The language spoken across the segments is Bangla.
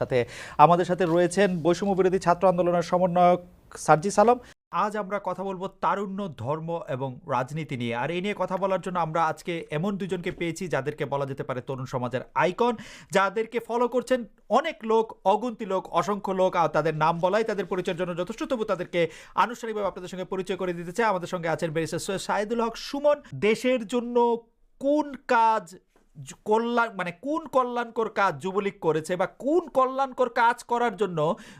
সাথে আমাদের সাথে রয়েছেন বৈষম্য বিরোধী ছাত্র আন্দোলনের সমন্বয়ক সার্জি সালাম। আজ আমরা কথা বলব তারুণ্য, ধর্ম এবং রাজনীতি নিয়ে। আর এই নিয়ে কথা বলার জন্য আমরা আজকে এমন দুজনকে পেয়েছি যাদেরকে বলা যেতে পারে তরুণ সমাজের আইকন, যাদেরকে ফলো করছেন অনেক লোক, অগুন্তি লোক, অসংখ্য লোক, আর তাদের নাম বলাই, তাদের পরিচয়ের জন্য যথেষ্ট। তবু তাদেরকে আনুষ্ঠানিকভাবে আপনাদের সঙ্গে পরিচয় করে দিতে চাই। আমাদের সঙ্গে আছেন ব্যারিস্টার সৈয়দ সাইদুল হক সুমন। দেশের জন্য কোন কাজ কল্যাণ মানে কোন কল্যাণকর কাজ যুবলীগ করেছে বা কোন কল্যাণকর কাজ করার জন্য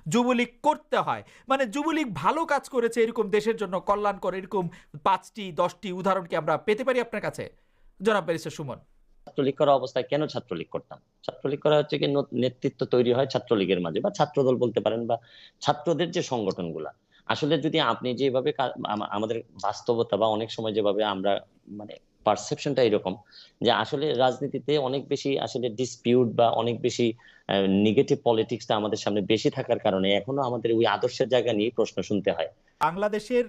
যুবলীগ করতে হয়? মানে যুবলীগ ভালো কাজ করেছে এরকম দেশের জন্য কল্যাণকর এরকম পাঁচটি, দশটি উদাহরণ কি আমরা পেতে পারি আপনার কাছে? জনাব ব্যারিস্টার সুমন। ছাত্রলীগ করা অবস্থায় কেন ছাত্রলীগ করতাম? ছাত্রলীগ করা হচ্ছে কি নেতৃত্ব তৈরি হয় ছাত্রলীগের মাঝে বা ছাত্রদল বলতে পারেন বা ছাত্রদের যে সংগঠনগুলা। আসলে যদি আপনি যেভাবে আমাদের বাস্তবতা বা অনেক সময় যেভাবে আমরা মানে পারসেপশনটা এরকম যে আসলে রাজনীতিতে অনেক বেশি আসলে ডিসপিউট বা অনেক বেশি নেগেটিভ পলিটিক্সটা আমাদের সামনে বেশি থাকার কারণে এখনও আমাদের ওই আদর্শের জায়গা নিয়ে প্রশ্ন শুনতে হয়। বাংলাদেশের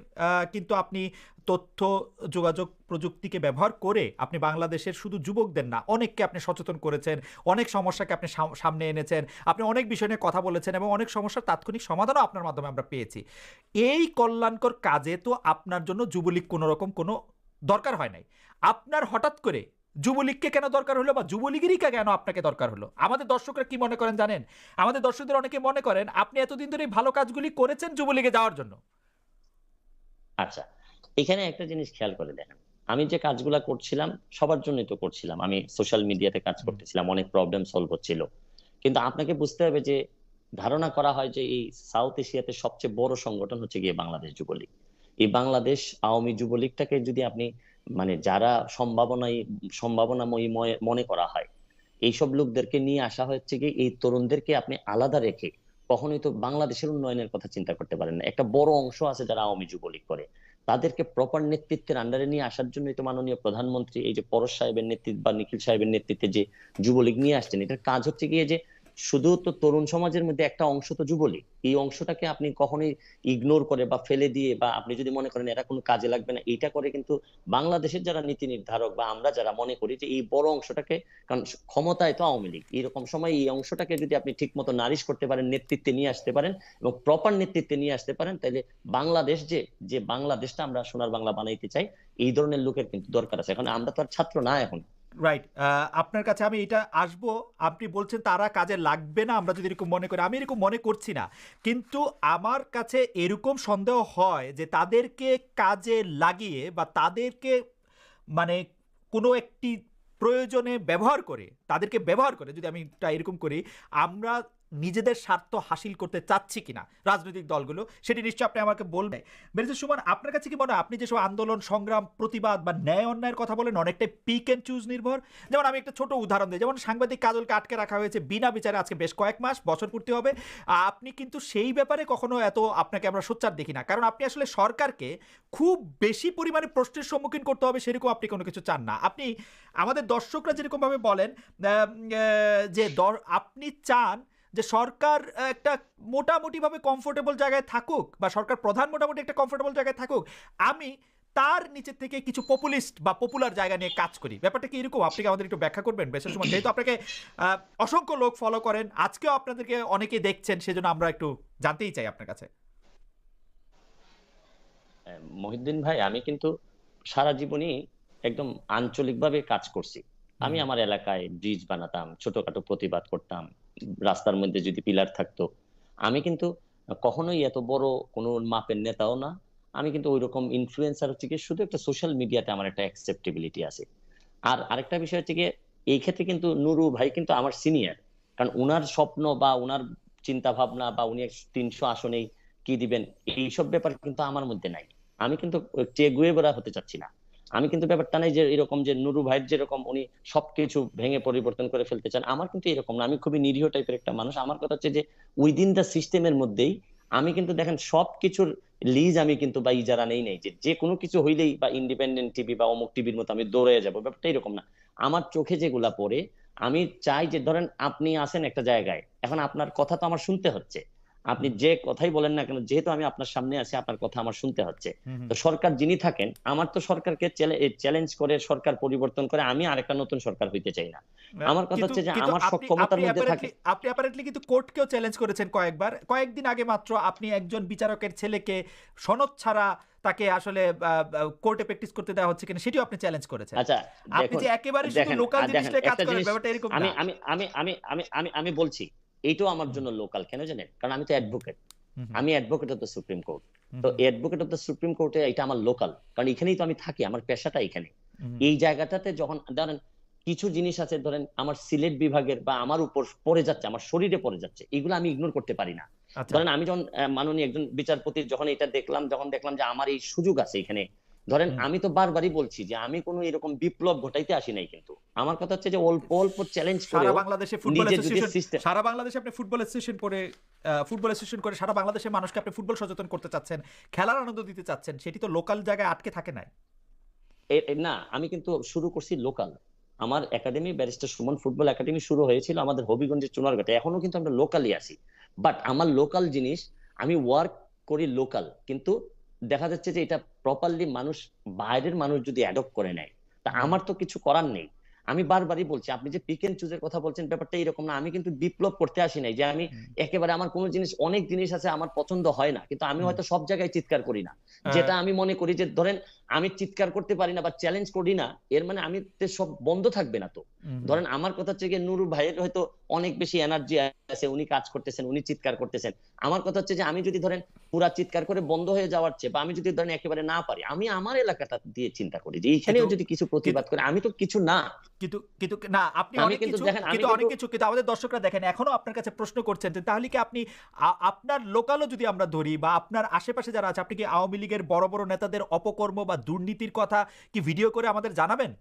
কিন্তু আপনি তথ্য, যোগাযোগ প্রযুক্তিকে ব্যবহার করে আপনি বাংলাদেশের শুধু যুবকদের না, অনেককে আপনি সচেতন করেছেন, অনেক সমস্যাকে আপনি সাম- সামনে এনেছেন, আপনি অনেক বিষয় নিয়ে কথা বলেছেন এবং অনেক সমস্যার তাৎক্ষণিক সমাধানও আপনার মাধ্যমে আমরা পেয়েছি। এই কল্যাণকর কাজে তো আপনার জন্য যুবলীগ কোনো রকম কোনো দরকার হয় নাই। আপনার হঠাৎ করে যুবলীগকে কেন দরকার হলো বা যুবলীগেরই কেন আপনাকে দরকার হলো? আমাদের দর্শকরা কি মনে করেন জানেন? আমাদের দর্শকদের অনেকে মনে করেন আপনি এতদিন ধরে ভালো কাজগুলি করেছেন যুবলীগে যাওয়ার জন্য। আচ্ছা এখানে একটা জিনিস খেয়াল করে দেখেন। আমি যে কাজগুলা করছিলাম সবার জন্যই তো করছিলাম। আমি সোশ্যাল মিডিয়াতে কাজ করতেছিলাম অনেক প্রবলেম সলভ হচ্ছিল। কিন্তু আপনাকে বুঝতে হবে যে ধারণা করা হয় যে এই সাউথ এশিয়াতে সবচেয়ে বড় সংগঠন হচ্ছে গিয়ে বাংলাদেশ যুবলীগ। এই বাংলাদেশ আওয়ামী যুবলীগটাকে যদি আপনি মানে যারা সম্ভাবনায় সম্ভাবনাময়ী ময়- মনে করা হয়, এইসব লোকদেরকে নিয়ে আসা হচ্ছে কি, এই তরুণদেরকে আপনি আলাদা রেখে কখনোই তো বাংলাদেশের উন্নয়নের কথা চিন্তা করতে পারেন না। একটা বড় অংশ আছে যারা আওয়ামী যুবলীগ করে। তাদেরকে প্রপার নেতৃত্বের আন্ডারে নিয়ে আসার জন্যই তো মাননীয় প্রধানমন্ত্রী এই যে পরশ সাহেবের নেতৃত্ব বা নিখিল সাহেবের নেতৃত্বে যে যুবলীগ নিয়ে আসছেন, এটার কাজ হচ্ছে গিয়ে যে শুধু তো তরুণ সমাজের মধ্যে একটা অংশ তো যুবলীগ। এই অংশটাকে আপনি কখনোই ইগনোর করে বা ফেলে দিয়ে বা আপনি যদি মনে করেন এরা কোনো কাজে লাগবে না এটা করে কিন্তু বাংলাদেশের যারা নীতি নির্ধারক বা আমরা যারা মনে করি যে এই বড় অংশটাকে, কারণ ক্ষমতায় তো আওয়ামী লীগ, এরকম সময় এই অংশটাকে যদি আপনি ঠিক মতো নারিশ করতে পারেন, নেতৃত্বে নিয়ে আসতে পারেন এবং প্রপার নেতৃত্বে নিয়ে আসতে পারেন, তাহলে বাংলাদেশ যে যে বাংলাদেশটা আমরা সোনার বাংলা বানাইতে চাই, এই ধরনের লোকের কিন্তু দরকার আছে। এখন আমরা তো আর ছাত্র না এখন। রাইট আপনার কাছে আমি এটা আসব। আপনি বলছেন তারা কাজে লাগবে না, আমরা যদি এরকম মনে করি। আমি এরকম মনে করছি না। কিন্তু আমার কাছে এরকম সন্দেহ হয় যে তাদেরকে কাজে লাগিয়ে বা তাদেরকে মানে কোনো একটি প্রয়োজনে ব্যবহার করে, তাদেরকে ব্যবহার করে, যদি আমি এরকম করি, আমরা নিজেদের স্বার্থ হাসিল করতে চাচ্ছে কিনা রাজনৈতিক দলগুলো, সেটি নিশ্চয়ই আপনি আমাকে বলবেন। বেরিজা সুমন, আপনার কাছে কি মনে আপনি যেসব আন্দোলন, সংগ্রাম, প্রতিবাদ বা ন্যায় অন্যায়ের কথা বলেন, অনেকটাই পিক অ্যান্ড চুজ নির্ভর? যেমন আমি একটা ছোট উদাহরণ দিই, যেমন সাংবাদিক কাজলকে আটকে রাখা হয়েছে বিনা বিচারে আজকে বেশ কয়েক মাস, বছর পূর্তি হবে। আপনি কিন্তু সেই ব্যাপারে কখনো এত আপনাকে আমরা সোচ্চার দেখি না, কারণ আপনি আসলে সরকারকে খুব বেশি পরিমাণে প্রশ্নের সম্মুখীন করতে হবে, সেরকম আপনি কোনো কিছু চান না। আপনি আমাদের দর্শকরা যেরকমভাবে বলেন যে আপনি চান যে সরকার একটা মোটামুটিভাবে কমফোর্টেবল জায়গায় থাকুক বা সরকার প্রধান মোটামুটি একটা কমফোর্টেবল জায়গায় থাকুক আমি তার নিচে থেকে কিছু পপুলিস্ট বা পপুলার জায়গা নিয়ে কাজ করি। ব্যাপারটা কি এরকম? আপনি আমাদের একটু ব্যাখ্যা করবেন? বেশের সময় যেহেতু আপনাকে অসংখ্য লোক ফলো করেন আজকেও আপনাদেরকে অনেকে দেখছেন সেজন্য আমরা একটু জানতেই চাই আপনার কাছে। আহ, মহিউদ্দিন ভাই আমি কিন্তু সারা জীবনই একদম আঞ্চলিকভাবে কাজ করছি। আমি আমার এলাকায় ব্রিজ বানাতাম ছোটখাটো প্রতিবাদ করতাম রাস্তার মধ্যে যদি পিলার থাকতো। আমি কিন্তু কখনোই এত বড় কোনো মাপের নেতাও না। আমি কিন্তু ওই রকম ইনফ্লুয়েন্সার হচ্ছে শুধু একটা সোশ্যাল মিডিয়াতে আমার একটা অ্যাকসেপ্টেবিলিটি আছে। আর আরেকটা বিষয় হচ্ছে এই ক্ষেত্রে কিন্তু নুরু ভাই কিন্তু আমার সিনিয়র কারণ উনার স্বপ্ন বা উনার চিন্তা ভাবনা বা উনি তিনশো আসনেই কি দিবেন, এইসব ব্যাপার কিন্তু আমার মধ্যে নাই। আমি কিন্তু চে গুয়েবরা হতে চাচ্ছি না। আমি কিন্তু ব্যাপারটা নাই যে এরকম যে নুরু ভাইয়ের যেরকম উনি সবকিছু ভেঙে পরিবর্তন করে ফেলতে চান, আমার কিন্তু এরকম না। আমি খুবই নিরীহ টাইপের একটা মানুষ। আমার কথা হচ্ছে যে উইদিন দ্য সিস্টেমের মধ্যেই আমি কিন্তু দেখেন সবকিছুর লিজ আমি কিন্তু বা ইজারা নেই নেই। যে যে কোনো কিছু হইলেই বা ইন্ডিপেন্ডেন্ট টিভি বা অমুক টিভির মতো আমি দৌড়ে যাব, ব্যাপারটা এরকম না। আমার চোখে যেগুলা পড়ে, আমি চাই যে ধরেন আপনি আছেন একটা জায়গায়। এখন আপনার কথা তো আমার শুনতে হচ্ছে। আপনি যে কথাই বলেন না কেন যেহেতু আমি আপনার সামনে আছি আপনার কথা আমার শুনতে হচ্ছে। তো সরকার যিনি থাকেন আমার তো সরকারকে চ্যালেঞ্জ করে সরকার পরিবর্তন করে আমি আরেকটা নতুন সরকার হইতে চাই না। আমার কথা হচ্ছে যে আমার সক্ষমতার মধ্যে apparently- আপনি অ্যাপারেন্টলি কিন্তু কোর্টকেও চ্যালেঞ্জ করেছেন কয়েকবার। কয়েকদিন আগে মাত্র আপনি একজন বিচারকের ছেলেকে সনদ ছাড়া তাকে আসলে কোর্টে প্র্যাকটিস করতে দেওয়া হচ্ছে কিনা সেটিও আপনি চ্যালেঞ্জ করেছেন। আচ্ছা আপনি যে একেবারে শুধু লোকাল আর জিনিস দেখেন, নিয়ে কাজ করেন ব্যাপারটা এরকম আমি আমি আমি আমি আমি আমি বলছি এইটাও আমার জন্য লোকাল কেন জানেন? কারণ আমি তো অ্যাডভোকেট আমি advocate of the supreme court তো অ্যাডভোকেট অফ দ্য সুপ্রিম কোর্টে এটা আমার লোকাল কারণ এখানেই তো আমি থাকি আমার পেশাটা এখানে। এই জায়গাটাতে যখন ধরেন কিছু জিনিস আছে ধরেন আমার সিলেট বিভাগের বা আমার উপর পড়ে যাচ্ছে আমার শরীরে পড়ে যাচ্ছে এগুলো আমি ইগনোর করতে পারি না। আচ্ছা। ধরেন আমি যখন মাননীয় একজন বিচারপতি যখন এটা দেখলাম যখন দেখলাম যে আমার এই সুযোগ আছে এখানে ধরেন আমি তো বারবারই বলছি যে আমি কোনো এরকম বিপ্লব ঘটাইতে আসি নাই কিন্তু। আমার কথা হচ্ছে যে অল্প অল্প চ্যালেঞ্জ করে সারা বাংলাদেশে ফুটবল অ্যাসোসিয়েশন সারা বাংলাদেশে আপনি ফুটবল অ্যাসোসিয়েশন করে ফুটবল অ্যাসোসিয়েশন করে সারা বাংলাদেশের মানুষকে আপনি ফুটবল সচেতন করতে চাচ্ছেন খেলার আনন্দ দিতে চাচ্ছেন সেটি তো লোকাল জায়গায় আটকে থাকে নাই। না আমি কিন্তু শুরু করছি লোকাল আমার academy barrister Sumon football academy শুরু হয়েছিল আমাদের হবিগঞ্জের চুনারঘাটে। এখনও কিন্তু আমরা লোকালই আছি। বাট আমার লোকাল জিনিস আমি ওয়ার্ক করি লোকাল কিন্তু দেখা যাচ্ছে যে এটা প্রপারলি মানুষ বাইরের মানুষ যদি অ্যাডপ্ট করে নেয় তা আমার তো কিছু করার নেই। আমি বারবারই বলছি আপনি যে পিক এন্ড চুজের কথা বলছেন ব্যাপারটা এরকম না। আমি কিন্তু বিপ্লব করতে আসি নাই যে আমি একেবারে আমার কোনো জিনিস অনেক জিনিস আছে আমার পছন্দ হয় না। কিন্তু আমি হয়তো সব জায়গায় চিৎকার করি না। যেটা আমি মনে করি যে ধরেন আমি চিৎকার করতে পারি না বা চ্যালেঞ্জ করি না এর মানে আমি সব বন্ধ থাকবে না তো। ধরেন আমার কথা হচ্ছে গিয়ে নুরু ভাইয়ের হয়তো অনেক বেশি এনার্জি আছে উনি কাজ করতেছেন উনি চিৎকার করতেছেন। আমার কথা হচ্ছে যে আমি যদি ধরেন পুরা চিৎকার করে বন্ধ হয়ে যাওয়ার চেয়ে বা আমি যদি ধরেন একেবারে না পারি আমি আমার এলাকাটা দিয়ে চিন্তা করি যে এইখানেও যদি কিছু প্রতিবাদ করে আমি তো কিছু না। কিন্তু কিন্তু না আপনি অনেক কিছু কিন্তু অনেক কিছু কিন্তু আমাদের দর্শকরা দেখেন এখনও আপনার কাছে প্রশ্ন করছেন যে তাহলে কি আপনি আপনার লোকালও যদি আমরা ধরি বা আপনার আশেপাশে যারা আছে আপনি কি আওয়ামী লীগের বড় বড় নেতাদের অপকর্ম বা দুর্নীতির কথা কি ভিডিও করে আমাদের জানাবেন?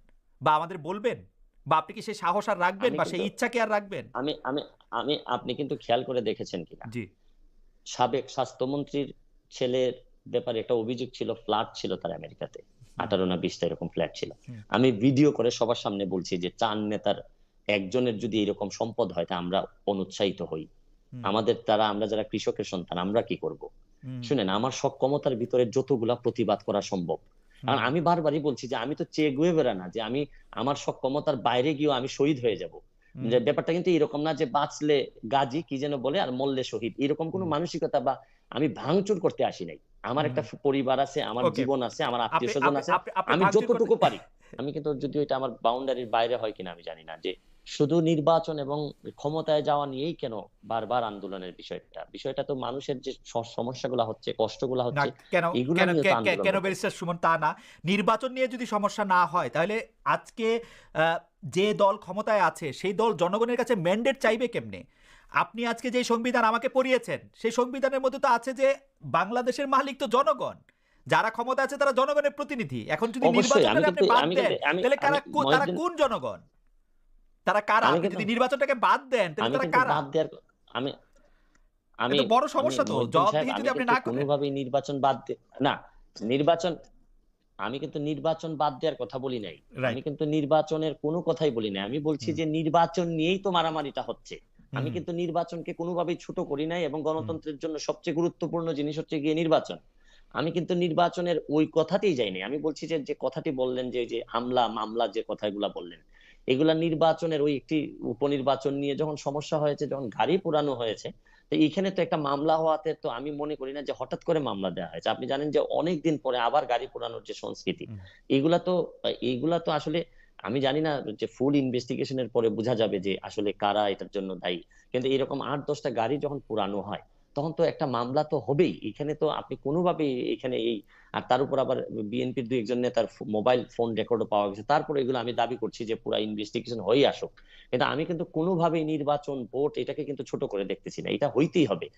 বা আমাদের বলবেন? বা আপনি কি সেই সাহস আর রাখবেন আমি বা সেই ইচ্ছা কি আর রাখবেন? আমি আমি আমি আপনি কিন্তু খেয়াল করে দেখেছেন কিনা? জি। সাবেক স্বাস্থ্যমন্ত্রীর ছেলের ব্যাপারে একটা অভিযোগ ছিল ফ্ল্যাট ছিল তার আমেরিকাতে। আঠারো না বিশটা এরকম ফ্ল্যাট ছিল। আমি ভিডিও করে সবার সামনে বলছি যে চান নেতার একজনের যদি এরকম সম্পদ হয় তা আমরা অনুৎসাহিত হই। আমাদের তারা আমরা যারা কৃষকের সন্তান আমরা কি করব? শুনেন আমার সক্ষমতার ভিতরে যতগুলা প্রতিবাদ করা সম্ভব কারণ আমি বারবারই বলছি যে আমি তো চেয়ে গুয়ে বেড়া না যে আমি আমার সক্ষমতার বাইরে গিয়েও আমি শহীদ হয়ে যাব। যে ব্যাপারটা কিন্তু এরকম না যে বাঁচলে গাজী কি যেন বলে আর মরলে শহীদ। এরকম কোনো মানসিকতা বা আমি ভাঙচুর করতে আসি নাই। আমার একটা পরিবার আছে আমার জীবন আছে আমার আত্মীয় স্বজন আছে আমি যতটুকু পারি। আমি কিন্তু যদি এটা আমার বাউন্ডারির বাইরে হয় কিনা আমি জানি না যে শুধু নির্বাচন এবং ক্ষমতায় যাওয়া নিয়েই কেন বারবার আন্দোলনের বিষয়টা? বিষয়টা তো মানুষের যে সমস্যাগুলো হচ্ছে কষ্টগুলো হচ্ছে কেন এগুলো ব্যারিস্টার সুমন? তা না। নির্বাচন নিয়ে যদি সমস্যা না হয় তাহলে আজকে যে দল ক্ষমতায় আছে সেই দল জনগণের কাছে ম্যান্ডেট চাইবে কেমনে? আপনি আজকে যে সংবিধান আমাকে পড়িয়েছেন সেই সংবিধানের মধ্যে তো আছে যে বাংলাদেশের মালিক তো জনগণ। যারা ক্ষমতা আছে তারা জনগণের প্রতিনিধি। এখন যদি আমি আপনি বাদ দেন তাহলে কারা তারা কোন জনগণ? তারা কারা? আপনি যদি নির্বাচনটাকে বাদ দেন তাহলে তারা কারা? বাদ দেওয়ার আমি আমি বড় সমস্যা তো। জবাবদিহি যদি আপনি না করেন কোনোভাবেই নির্বাচন বাদ না নির্বাচন আমি কিন্তু নির্বাচন বাদ দেওয়ার কথা বলি নাই। আমি কিন্তু নির্বাচনের কোনো কথাই বলি নাই। আমি বলছি যে নির্বাচন নিয়েই তো মারামারিটা হচ্ছে। আমি কিন্তু নির্বাচনকে কোনোভাবেই ছোট করি নাই এবং গণতন্ত্রের জন্য সবচেয়ে গুরুত্বপূর্ণ জিনিস হচ্ছে গিয়ে নির্বাচন। আমি কিন্তু নির্বাচনের ওই কথাতেই যাইনি। আমি বলছি যে যে কথাটি বললেন যে যে হামলা মামলা যে কথাগুলা বললেন এগুলা নির্বাচনের ওই একটি উপনির্বাচন নিয়ে যখন সমস্যা হয়েছে যখন গাড়ি পোড়ানো হয়েছে তো এইখানে তো একটা মামলা হওয়াতে তো আমি মনে করি না যে হঠাৎ করে মামলা দেওয়া হয়েছে আপনি জানেন যে অনেক দিন পরে আবার গাড়ি পোড়ানোর যে সংস্কৃতি হুম। এইগুলা তো এইগুলা তো আসলে আমি জানি না যে ফুল ইনভেস্টিগেশনের পরে বোঝা যাবে যে আসলে কারা এটার জন্য দায়ী কিন্তু এরকম আট দশটা গাড়ি যখন পুরানো হয় তখন তো একটা মামলা তো হবেই। এখানে তো আপনি কোনোভাবে এখানে এই, আর তার উপর আবার বিএনপির দুই একজন নেতার মোবাইল ফোন রেকর্ডও পাওয়া গেছে। তারপর এগুলো আমি দাবি করছি যে পুরো ইনভেস্টিগেশন হয়ে আসুক। কিন্তু আমি কিন্তু কোনোভাবেই নির্বাচন ভোট এটাকে কিন্তু ছোট করে দেখতেছি না। এটা হইতেই হবে।